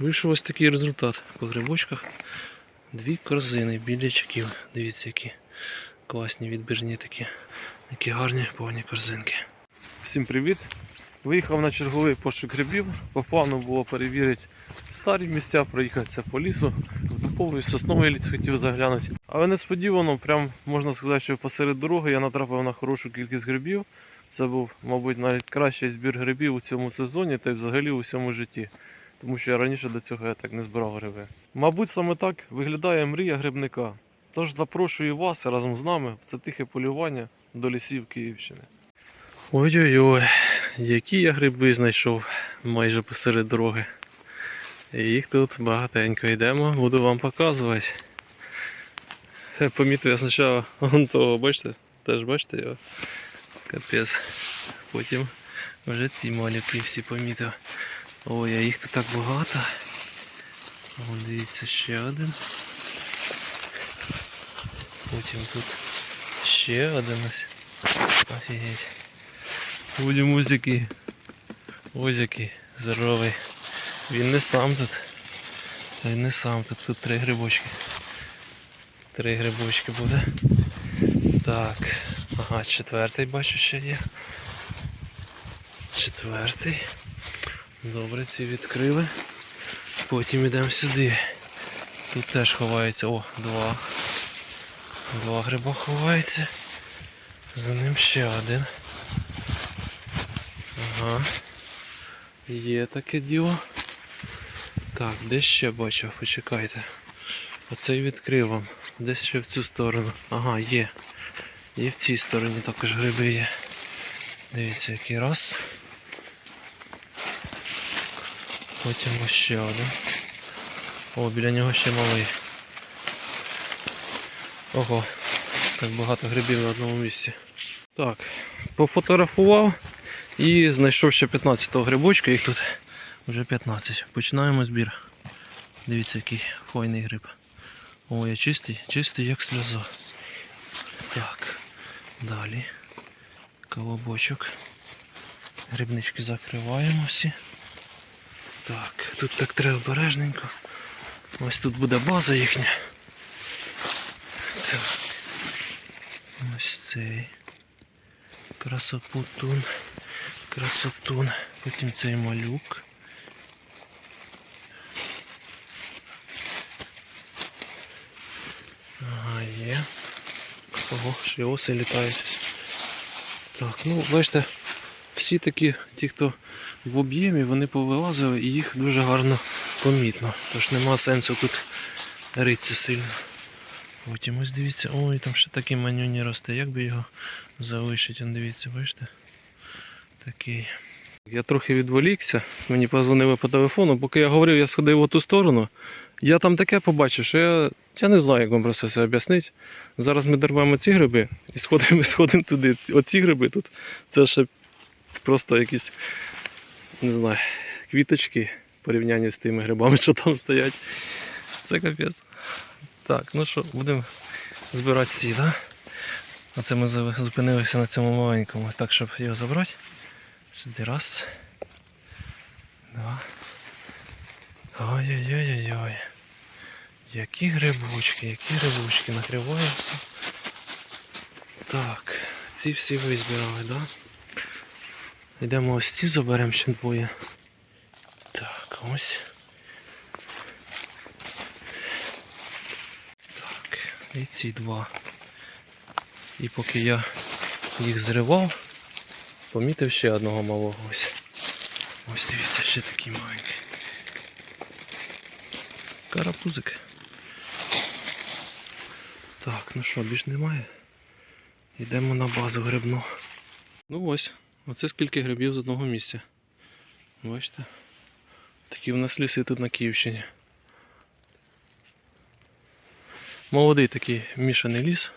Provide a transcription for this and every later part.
Вийшов ось такий результат по грибочках. Дві корзини білячків. Дивіться, які класні відбірні такі. Які гарні повні корзинки. Всім привіт! Виїхав на черговий пошук грибів. По плану було перевірити старі місця, проїхатися по лісу. В сосновий ліс хотів заглянути. Але несподівано, прям можна сказати, що посеред дороги я натрапив на хорошу кількість грибів. Це був, мабуть, навіть кращий збір грибів у цьому сезоні та й взагалі у всьому житті. Тому що я раніше до цього я так не збирав гриби. Мабуть, саме так виглядає мрія грибника. Тож запрошую вас разом з нами в це тихе полювання до лісів Київщини. Ой-ой-ой, які я гриби знайшов майже посеред дороги. Їх тут багатенько йдемо, буду вам показувати. Е, Помітив я спочатку того, бачите, теж бачите його. Капець. Потім вже ці малюки всі помітив. Ой, а їх тут так багато. Вон дивіться ще один. Потім тут ще один ось. Офігеть. Будемо ось який. Ось який здоровий. Він не сам тут. Він не сам тут. Тут три грибочки. Три грибочки буде. Так. Ага, четвертий бачу ще є. Четвертий. Добре, ці відкрили. Потім йдемо сюди. Тут теж ховається. О, два. Два гриба ховається. За ним ще один. Ага. Є таке діло. Так, де ще бачу, почекайте. Оцей відкрив вам. Десь ще в цю сторону. Ага, є. І в цій стороні також гриби є. Дивіться, який раз. Потім ще один. О, біля нього ще малий. Ого, так багато грибів на одному місці. Так, пофотографував і знайшов ще 15-го грибочка, їх тут вже 15. Починаємо збір. Дивіться, який файний гриб. Ой, а чистий, чистий як сльоза. Так, далі. Колобочок. Грибнички закриваємо всі. Так, тут так треба обережненько. Ось тут буде база їхня. Так. Ось цей. Красопутун. Красотун. Потім цей малюк. Ага, є. Ого, ще оси літають. Так, ну бачите, всі такі, ті, хто в об'ємі, вони повилазили і їх дуже гарно помітно. Тож нема сенсу тут ритися сильно. Потім ось дивіться, ой, там ще такий манюні росте. Як би його залишити? Дивіться, бачите? Такий. Я трохи відволікся, мені позвонили по телефону, поки я говорив, я сходив в ту сторону. Я там таке побачив, що я, я не знаю, як вам просто це все об'яснити. Зараз ми дорвемо ці гриби і сходимо, сходимо туди. Оці гриби тут, це ще просто якісь, не знаю, квіточки в порівнянні з тими грибами, що там стоять. Це капець. Так, ну що, будемо збирати ці, так? Да? А це ми зупинилися на цьому маленькому, так, щоб його забрати. Сюди раз. Два. Ой-ой-ой-ой-ой. Які грибочки, які грибочки, накриваємося. Так, ці всі визбирали, да? Йдемо ось ці заберемо ще двоє. Так, ось. Так, і ці два. І поки я їх зривав, помітив ще одного малого ось. Ось дивіться, ще такий маленький. Карапузик. Так, ну що, більш немає. Йдемо на базу грибну. Ну ось, оце скільки грибів з одного місця. Бачите? Такі в нас ліси тут на Київщині. Молодий такий мішаний ліс.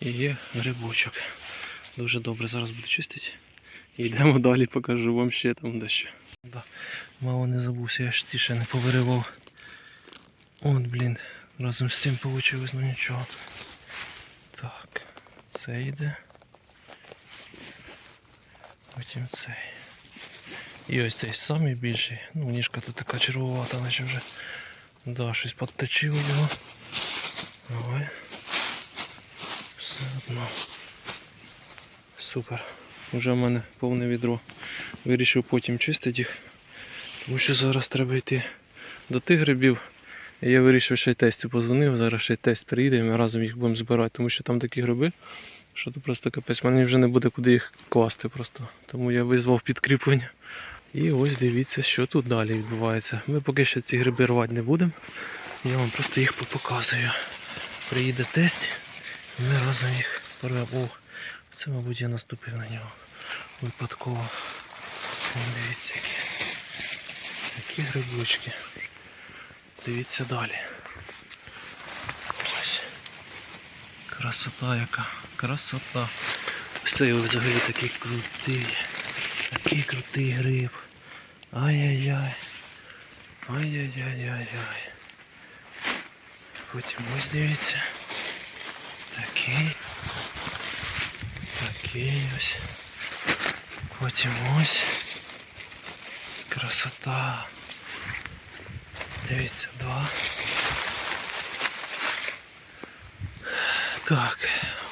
І є грибочок. Дуже добре зараз буду чистити. І йдемо далі, покажу вам ще там дещо. Да. Мало не забувся, я ж ці ще не повиривав. От, блін, разом з цим вийшло, ну нічого. Так, це йде. Потім цей. І ось цей самий більший. Ну, ніжка тут така червовата, наче вже. Да, щось підточило його. Давай. Все одно. Супер. Уже в мене повне відро. Вирішив потім чистити їх. Тому що зараз треба йти до тих грибів. Я вирішив ще й тестю позвонив, зараз ще й тест приїде і ми разом їх будемо збирати, тому що там такі гриби, що то просто капець, мені вже не буде куди їх класти просто. Тому я визвав підкріплення. І ось дивіться, що тут далі відбувається. Ми поки що ці гриби рвати не будемо. Я вам просто їх показую. Приїде тесть, і ми разом їх порвемо. Це, мабуть, я наступив на нього. Випадково. Дивіться, які. Які грибочки. Дивіться далі. Красота яка. Красота. Ось цей взагалі такий крутий. Такий крутий гриб. Ай-яй-яй. Ай-яй-яй-яй-яй. Потім ось дивіться. Такий. Такий ось. Потім ось. Красота. Дивіться, два. Так,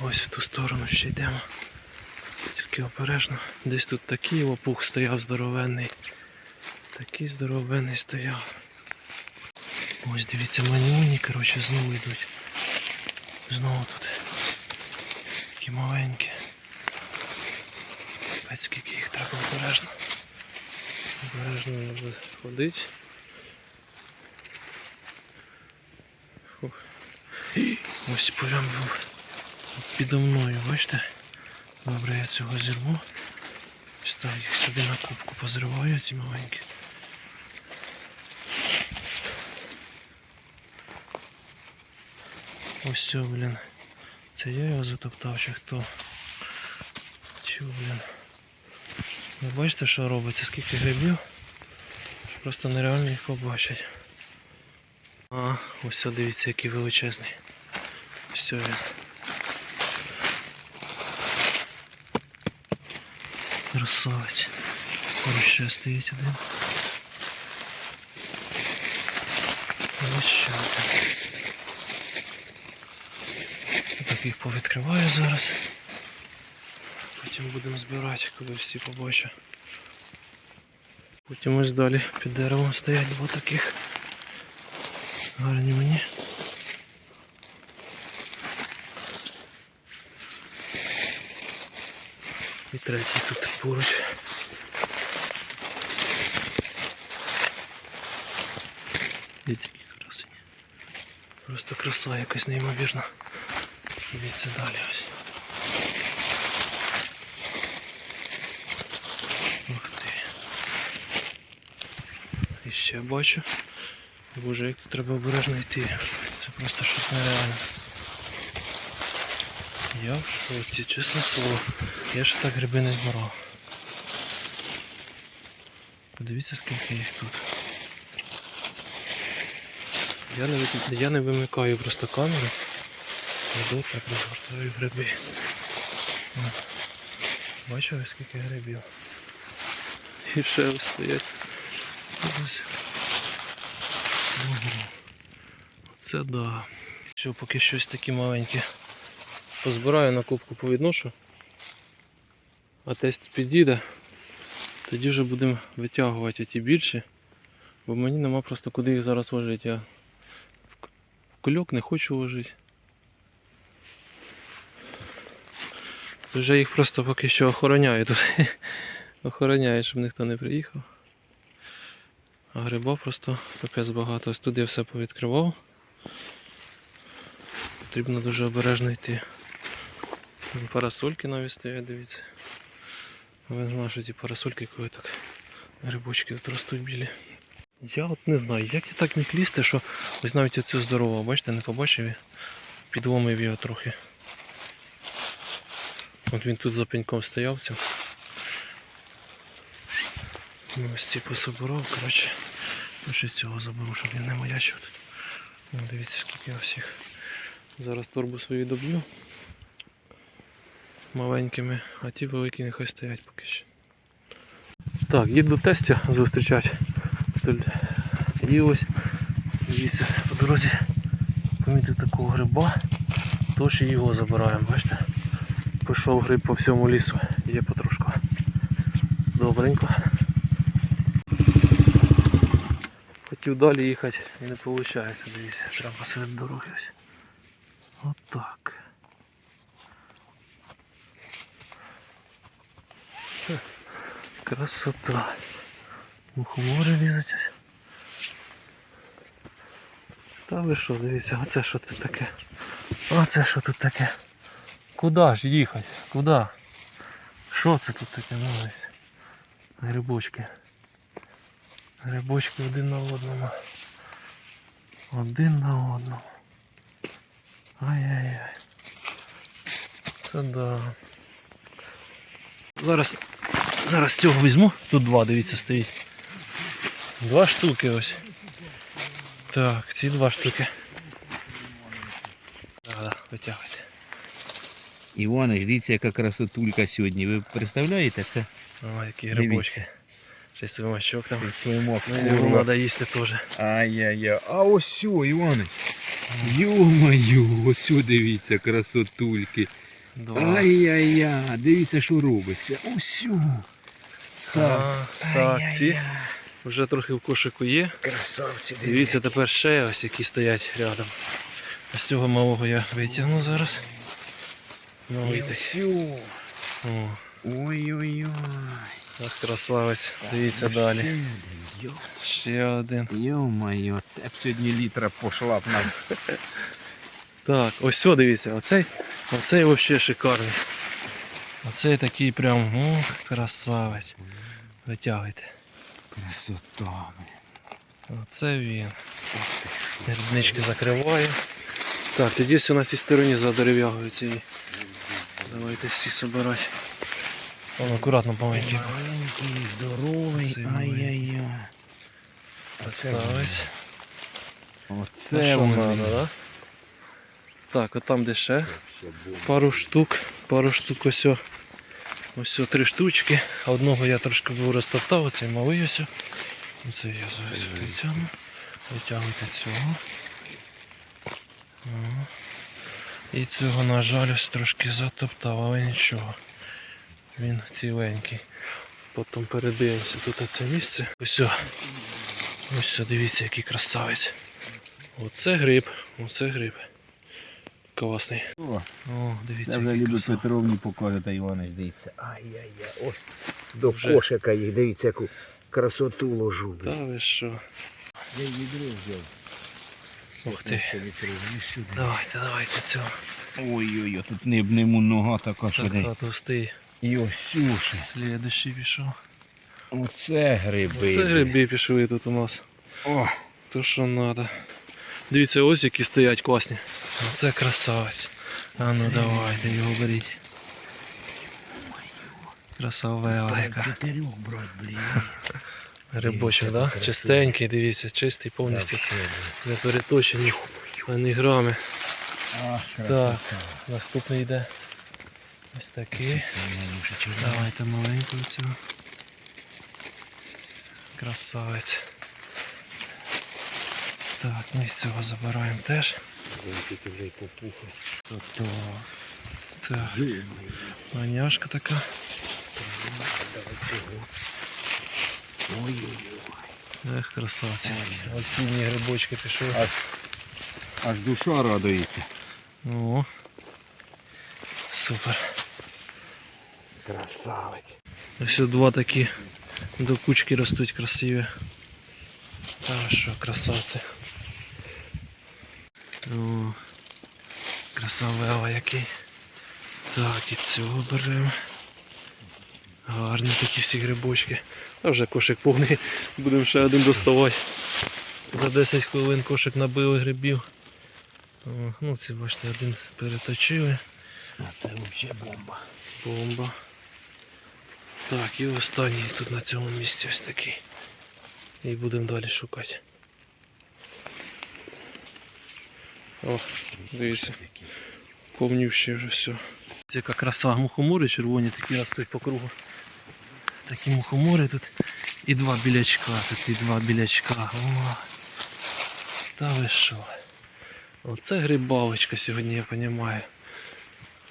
ось в ту сторону ще йдемо. Тільки обережно. Десь тут такий лопух стояв здоровенний. Такий здоровенний стояв. Ось дивіться, маніуні, коротше, знову йдуть. Знову тут. Такі маленькі. Капець, скільки їх треба обережно. Обережно треба Ось прям підо мною, бачите? Добре, я цього зірву. Ось так їх собі на кубку позриваю, ці маленькі. Ось це, блін. Це я його затоптав чи хто? Чу, блін. Ви бачите, що робиться, скільки грибів? Просто нереально їх побачити. А, ось це дивіться, який величезний. Він. Красавець. Поруч ще стоїть один. Ось ще один. Так їх повідкриваю зараз. Потім будемо збирати, коли всі побачать. Потім ось далі під деревом стоять два таких. Гарні мені. І третій тут поруч. Дивіться, які красені. Просто краса якась неймовірна. Дивіться далі ось. Ти. І ще бачу. Боже, як треба обережно йти. Це просто щось нереальне. Я в шоці, чесне слово. Я ж так гриби не збирав. Подивіться скільки їх тут. Я не, я не вимикаю просто камеру. Іду так розгортаю гриби. Бачили скільки грибів? І ще ось стоять. Ось. Ого. Це да. Що поки щось такі маленькі позбираю на кубку повідношу. А тест підійде. Тоді вже будемо витягувати ті більші. Бо мені нема просто куди їх зараз ложити. Я в кульок не хочу ложити. Вже їх просто поки що охороняю тут. Охороняю, щоб ніхто не приїхав. А гриба просто капець багато. Ось тут я все повідкривав. Потрібно дуже обережно йти. Парасольки навіть стоять, дивіться. Ви знаєте, що ті парасольки, коли так грибочки тут ростуть білі. Я от не знаю, як я так міг лізти, що ось навіть оцю здорову, бачите, не побачив я. Підломив його трохи. От він тут за пеньком стояв цим. Ну, ось ці пособирав, коротше. Ну, ще цього заберу, щоб він не маячив тут. Ну, дивіться, скільки ось їх. Зараз торбу свою доб'ю маленькими, а ті великі нехай стоять поки що. Так, їду тестя зустрічати. І ось, дивіться, по дорозі помітив такого гриба, тож і його забираємо, бачите? Пішов гриб по всьому лісу, є потрошку. Добренько. Хотів далі їхати не виходить, дивіться, треба посеред дороги ось. Хе, Красота. Мухомори лізуть. Та ви що, дивіться, оце що тут таке? Оце що тут таке? Куда ж їхати? Куда? Що це тут таке? Ну, ось. Грибочки. Грибочки один на одному. Один на одному. Ай-яй-яй. Це да. Зараз, зараз цього візьму. Тут два, дивіться, стоїть. Два штуки ось. Так, ці два штуки. Так, да, витягуйте. Іване, дивіться, яка красотулька сьогодні. Ви представляєте це? О, які грибочки. Ще свимачок там. Своєму Ну, його треба їсти теж. Ай-яй-яй. А ось сьо, Іване. Йо-моє, ось сьо, дивіться, красотульки. Ай-яй-яй, дивіться, що робиться. Ось сьо. А, так, ці вже трохи в кошику є. Красавці, Дивіться тепер ще ось які стоять рядом. З цього малого я витягну зараз. Такий. Ой-ой-ой. ах, красавець. Дивіться далі. Ще один. Йо-моє, це б сьогодні літра пошла б нам. Так, ось все, дивіться, оцей, оцей взагалі шикарний. Оцей такий прям, о, красавець. Витягуйте. Красота. Оце він. Ріднички закриваю. Так, тоді все на цій стороні за дерев'ягою цієї. Давайте всі собирати. Вон акуратно помийки. Маленький, здоровий, ай-яй-яй. Красавець. Оце надо, да? Так, от там де ще пару штук, пару штук ось. о. Ось о, три штучки. Одного я трошки був розтоптав, оцей малий ось. о. Оце я зараз витягну. Витягуйте цього. І цього, на жаль, ось трошки затоптав, але нічого. Він ціленький. Потім передивимося тут це місце. Ось. о. Ось о, дивіться, який красавець. Оце гриб, оце гриб. Класний. О, О, дивіться, Це вже красавець. Петровні покажете, Іванич, дивіться. Ай-яй-яй, ось до Вже. кошика їх, дивіться, яку красоту ложу. Та ви що? Я відро взяв. Ух ти. Давайте, давайте цього. Ой-ой-ой, тут не бнему нога така, що Така товстий. І ось сюша. Слідущий пішов. Оце гриби. Це гриби пішли тут у нас. О, То що треба. Дивіться, ось які стоять класні. Це красавець. А ну давайте його беріть. Красавела яка. Грибочок, да? Чистенький, дивіться, чистий повністю. Не переточений. Ані грами. Так, наступний йде. Ось такий. Давайте маленького цього. Красавець. Так, ми з цього забираємо теж. Тільки вже й попухать. Тобто. Так, маняшка така. Ой-ой-ой. Ех, красавці. Осінні грибочки пішли. Аж, аж душа радується. О. Супер. Красавець. Ось два такі до кучки ростуть красиві. Що, красавці. О, красавела який. Так, і цього беремо. Гарні такі всі грибочки. А вже кошик повний. Будемо ще один доставати. За 10 хвилин кошик набили грибів. О, ну ці бачите, один переточили. А це взагалі бомба. Бомба. Так, і останній тут на цьому місці ось такий. І будемо далі шукати. О, дивіться, повнівши вже все. Це яка краса мухомори червоні такі ростуть по кругу. Такі мухомори тут. І два білячка, тут і два білячка. О, та ви що? Оце грибалочка сьогодні, я розумію.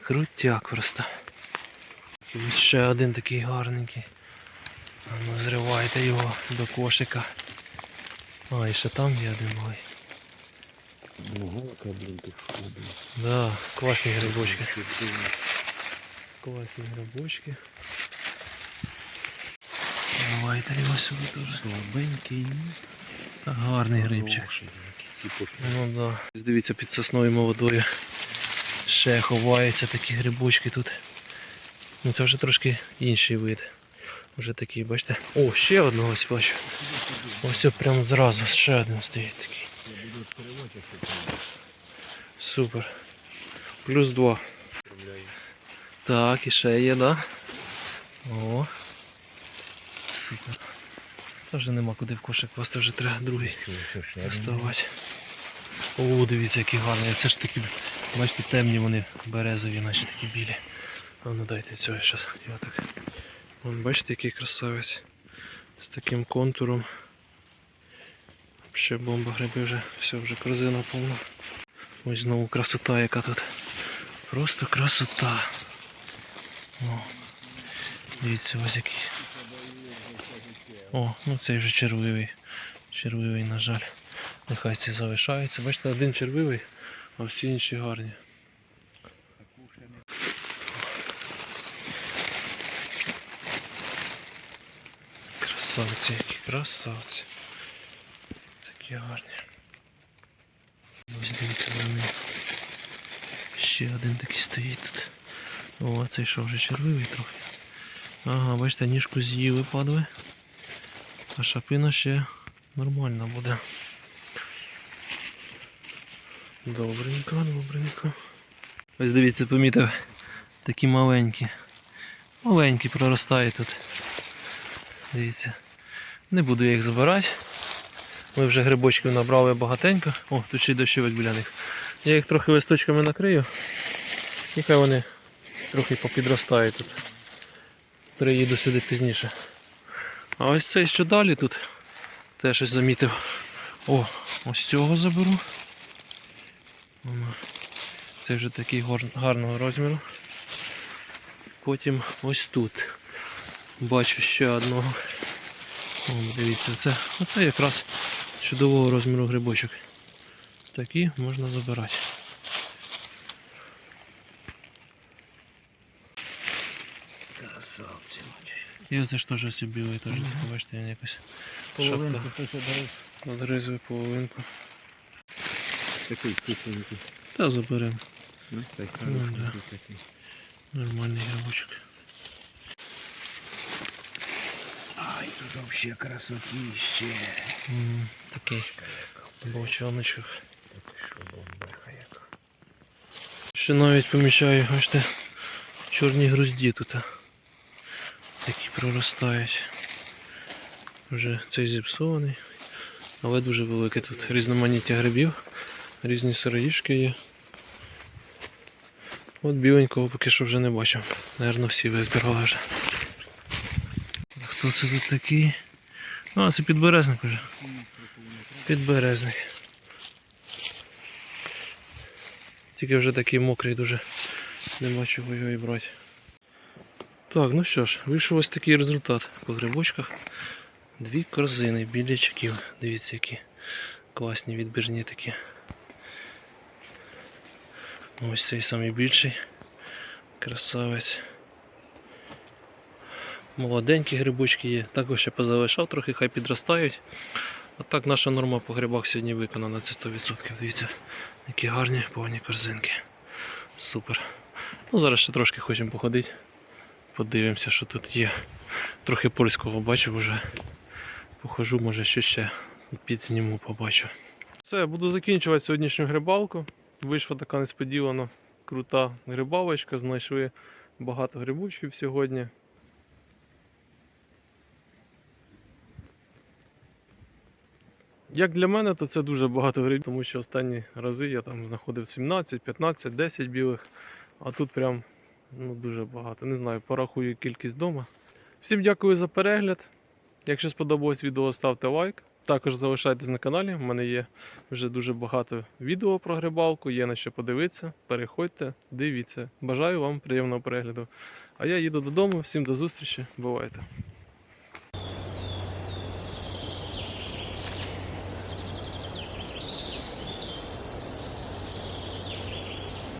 Крутяк просто. Ще один такий гарненький. А ну зривайте його до кошика. А, і ще там є один малий. Галка, блін, ти що, блін. Да, класні грибочки. Класні грибочки. Давайте його сюди теж. Слабенький. Та гарний грибчик. Ну да. Дивіться, під сосною молодою ще ховаються такі грибочки тут. Ну це вже трошки інший вид. Вже такий, бачите. О, ще одного ось бачу. Ось прямо зразу ще один стоїть такий. Супер. Плюс два. Так, і ще є, да? О. Супер. Та вже нема куди в кошик класти, вже треба другий доставати. О, дивіться, які гарні. Це ж такі, бачите, темні вони березові, наче такі білі. А ну дайте цього зараз. Я так. Вон, бачите, який красавець. З таким контуром. Ще бомба гриби вже, все, вже корзина повна. Ось знову красота яка тут. Просто красота. О, дивіться, ось який. О, ну цей вже червивий. Червивий, на жаль. Нехай ці залишаються. Бачите, один червивий, а всі інші гарні. Красавці, які красавці. Такі гарні. Ось дивіться вони. Ще один такий стоїть тут. О, цей що вже червивий трохи. Ага, бачите, ніжку з'їли падли. А шапина ще нормальна буде. Добренько, добренько. Ось дивіться, помітив. Такі маленькі. Маленькі проростають тут. Дивіться. Не буду я їх забирати. Ми вже грибочків набрали багатенько. О, тут ще й дощовик біля них. Я їх трохи листочками накрию. І хай вони трохи попідростають тут. Приїду сюди пізніше. А ось цей що далі тут. Теж щось замітив. О, ось цього заберу. Це вже такий гарного розміру. Потім ось тут. Бачу ще одного. О, дивіться, це, оце якраз чудового розміру грибочок. Такі можна забирати. І оце ж теж ось білий теж, бачите, він якось Половинку дарити. половинку. Такий кисленький. Та заберемо. Ну, так, Ну, да. такий. Нормальний грибочок. Ай, тут взагалі красотіще. М, Такий яка. Ще навіть помічаю, бачите, чорні грузді тут. Такі проростають. Вже цей зіпсований. Але дуже велике тут різноманіття грибів. Різні сироїшки є. От біленького поки що вже не бачив. Наверно, всі визбирали вже. Хто це тут такий? А, це підберезник уже. Підберезник. Тільки вже такий мокрий дуже. Нема чого його і брати. Так, ну що ж, вийшов ось такий результат по грибочках. Дві корзини білячків. Дивіться, які класні відбірні такі. Ось цей самий більший. Красавець. Молоденькі грибочки є. Також ще позалишав, трохи хай підростають. А так наша норма по грибах сьогодні виконана, це 100%. Дивіться, які гарні повні корзинки. Супер. Ну, зараз ще трошки хочемо походити. Подивимося, що тут є. Трохи польського бачу вже. Похожу, може що ще підзніму, побачу. Все, буду закінчувати сьогоднішню грибалку. Вийшла така несподівана крута грибалочка. Знайшли багато грибочків сьогодні. Як для мене, то це дуже багато грибів, тому що останні рази я там знаходив 17, 15, 10 білих, а тут прям ну, дуже багато. Не знаю, порахую кількість вдома, Всім дякую за перегляд. Якщо сподобалось відео, ставте лайк. Також залишайтесь на каналі. У мене є вже дуже багато відео про грибалку, є на що подивитися. Переходьте, дивіться. Бажаю вам приємного перегляду. А я їду додому. Всім до зустрічі. Бувайте!